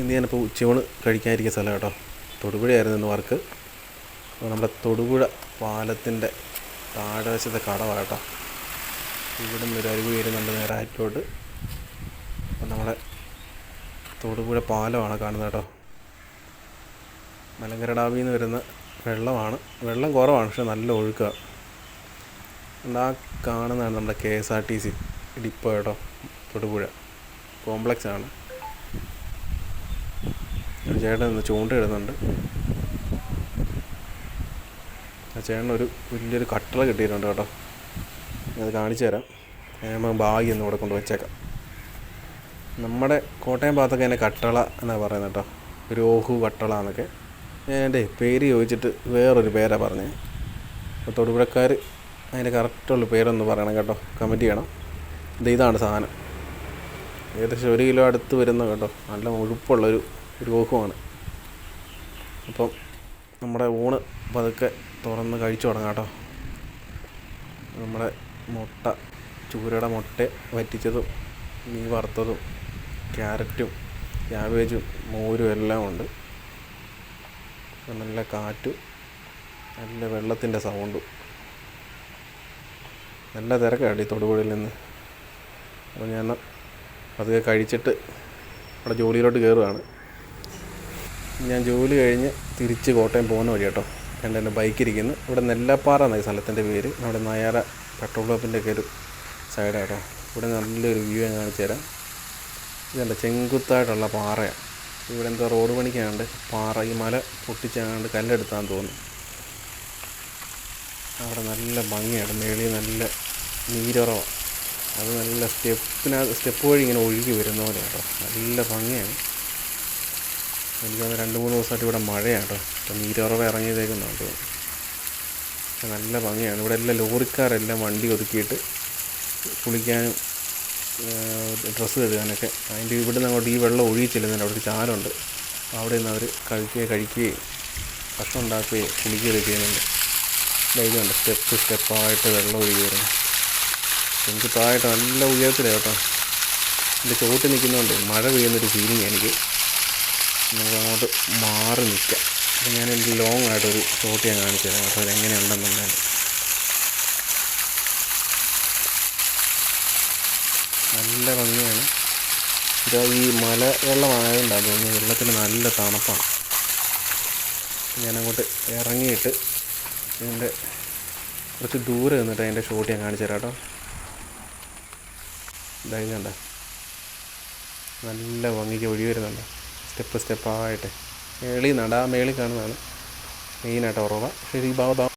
ഇന്ന് ഞാനിപ്പോൾ ഉച്ചയൂണ് കഴിക്കാനിരിക്കുന്ന സ്ഥലം കേട്ടോ. തൊടുപുഴയായിരുന്നു ഇന്ന് വർക്ക്. അപ്പോൾ നമ്മുടെ തൊടുപുഴ പാലത്തിന്റെ താഴ്വശത്തെ കടവാണ് കേട്ടോ. ഇവിടെ നിന്ന് ഒരു അരുവി വരുന്നുണ്ട് നേരെ ആറ്റിലോട്ട്. അപ്പം നമ്മുടെ തൊടുപുഴ പാലമാണ് കാണുന്നത് കേട്ടോ. മലങ്കര ഡാമിൽ നിന്ന് വരുന്ന വെള്ളമാണ്. വെള്ളം കുറവാണ് പക്ഷെ നല്ല ഒഴുക്കാണ്. ആ കാണുന്നതാണ് നമ്മുടെ K S R T C depot കേട്ടോ. തൊടുപുഴ. കോംപ്ലക്സ് ആണ് ഒരു ചേട്ടൻ ഇന്ന് ചൂണ്ടയിടുന്നുണ്ട് ആ ചേട്ടൻ ഒരു വലിയൊരു കട്ടള കിട്ടിയിട്ടുണ്ട് കേട്ടോ. അത് കാണിച്ചു തരാം. ഞാൻ ബാഗ് ഒന്ന് ഇവിടെ കൊണ്ട് വെച്ചേക്കാം. നമ്മുടെ കോട്ടയം ഭാഗത്തൊക്കെ അതിനെ കട്ടള എന്നാണ് പറയുന്നത് കേട്ടോ. ഒരു ഓഹു കട്ടള എന്നൊക്കെ. ഞാൻ എന്റെ പേര് ചോദിച്ചിട്ട് വേറൊരു പേരാണ് പറഞ്ഞത് അപ്പോൾ തൊടുപുഴക്കാർ അതിന്റെ കറക്റ്റുള്ള പേരൊന്ന് പറയണം കേട്ടോ. കമന്റ് ചെയ്യണം. ഇത് ഇതാണ് സാധനം. ഏകദേശം ഒരു കിലോ അടുത്ത് വരുന്ന കേട്ടോ. നല്ല മുഴുപ്പുള്ളൊരു ഒരു ഓഹുമാണ് അപ്പം നമ്മുടെ ഊണ് പതുക്കെ തുറന്ന് കഴിച്ചു തുടങ്ങാം കേട്ടോ. നമ്മുടെ മുട്ട ചൂരയുടെ മുട്ട വറ്റിച്ചതും മീൻ വറുത്തതും ക്യാരറ്റും ക്യാബേജും മോരും എല്ലാം ഉണ്ട്. നല്ല കാറ്റും നല്ല വെള്ളത്തിന്റെ സൗണ്ടും. നല്ല തിരക്കാണ് ഈ തൊടുപുഴയിൽ നിന്ന്. അപ്പോൾ ഞാൻ അത് കഴിച്ചിട്ട് അവിടെ ജോലിയിലോട്ട് കയറുകയാണ് ഞാൻ ജോലി കഴിഞ്ഞ് തിരിച്ച് കോട്ടയം പോകുന്ന വഴി കേട്ടോ എന്റെ ബൈക്ക് ഇരിക്കുന്നു. ഇവിടെ നെല്ലപ്പാറ എന്നായി സ്ഥലത്തിന്റെ പേര്. നമ്മുടെ നായാറ പെട്രോൾ പമ്പിന്റെ ഒക്കെ ഒരു സൈഡാണ് ഇവിടെ നല്ലൊരു വ്യൂ ഞാൻ കാണിച്ചു തരാം. ഇതെന്റെ ചെങ്കുത്തായിട്ടുള്ള പാറയാണ് ഇവിടെ എന്തോ റോഡ് പണിക്കാണ്ട് പാറ ഈ മല പൊട്ടിച്ചാണ്ട് കല്ലെടുത്താന്ന് തോന്നുന്നു. അവിടെ നല്ല ഭംഗിയാണ് മേളിൽ നല്ല നീരുറവാണ് അത് നല്ല സ്റ്റെപ്പിനകത്ത് സ്റ്റെപ്പ് വഴി ഇങ്ങനെ ഒഴുകി വരുന്ന പോലെ കേട്ടോ നല്ല ഭംഗിയാണ്. എനിക്ക് തോന്നുന്നു രണ്ട് മൂന്ന് ദിവസമായിട്ട് ഇവിടെ മഴയാണ് കേട്ടോ. ഇപ്പം നീരുറവ് ഇറങ്ങിയതേക്കുന്നുണ്ട് നല്ല ഭംഗിയാണ്. ഇവിടെ എല്ലാം ലോറിക്കാരെല്ലാം വണ്ടി ഒതുക്കിയിട്ട് കുളിക്കാനും ഡ്രസ്സ് കഴുകാനൊക്കെ. അതിന്റെ ഇവിടെ നിന്ന് അങ്ങോട്ട് ഈ വെള്ളം ഒഴുകി ചെല്ലുന്നുണ്ട് അവിടെ ഒരു ചാലുണ്ട്. അവിടെ നിന്ന് അവർ കഴിക്കുകയും കഴിക്കുകയും ഭക്ഷണം ഉണ്ടാക്കുകയും കുളിക്കുകയൊക്കെ ചെയ്യുന്നുണ്ട്. ഇതുണ്ട് സ്റ്റെപ്പ് സ്റ്റെപ്പായിട്ട് വെള്ളം ഒഴുകി വരുന്നു താഴെ നല്ല ഉയരത്തിലാണ് കേട്ടോ. എന്റെ ചോട്ടിൽ നിൽക്കുന്നതുകൊണ്ട് മഴ പെയ്യുന്നൊരു ഫീലിംഗ് എനിക്ക്. നമുക്ക് അങ്ങോട്ട് മാറി നിൽക്കാം. അപ്പം ഞാൻ എനിക്ക് ലോങ് ആയിട്ടൊരു ഷോട്ട് ഞാൻ കാണിച്ചു തരാം. അപ്പോൾ അതെങ്ങനെയുണ്ടെന്നുണ്ടെങ്കിൽ നല്ല ഭംഗിയാണ്. ഇതാ ഈ മല വെള്ളമായതുകൊണ്ടാണ് തോന്നുന്നു വെള്ളത്തിന് നല്ല തണുപ്പാണ്. ഞാനങ്ങോട്ട് ഇറങ്ങിയിട്ട് ഇതിന്റെ കുറച്ച് ദൂരെ നിന്നിട്ട് അതിന്റെ ഷോട്ട് ഞാൻ കാണിച്ചു തരാം കേട്ടോ. ഇതായിക്കണ്ട നല്ല ഭംഗിക്ക് ഒഴി വരുന്നുണ്ട്. സ്റ്റെപ്പ് സ്റ്റെപ്പായിട്ട് മേളിൽ നടാ മേളിൽ കാണുന്നതാണ് മെയിനായിട്ട് ഉറവ. പക്ഷേ ഈ ഭാഗം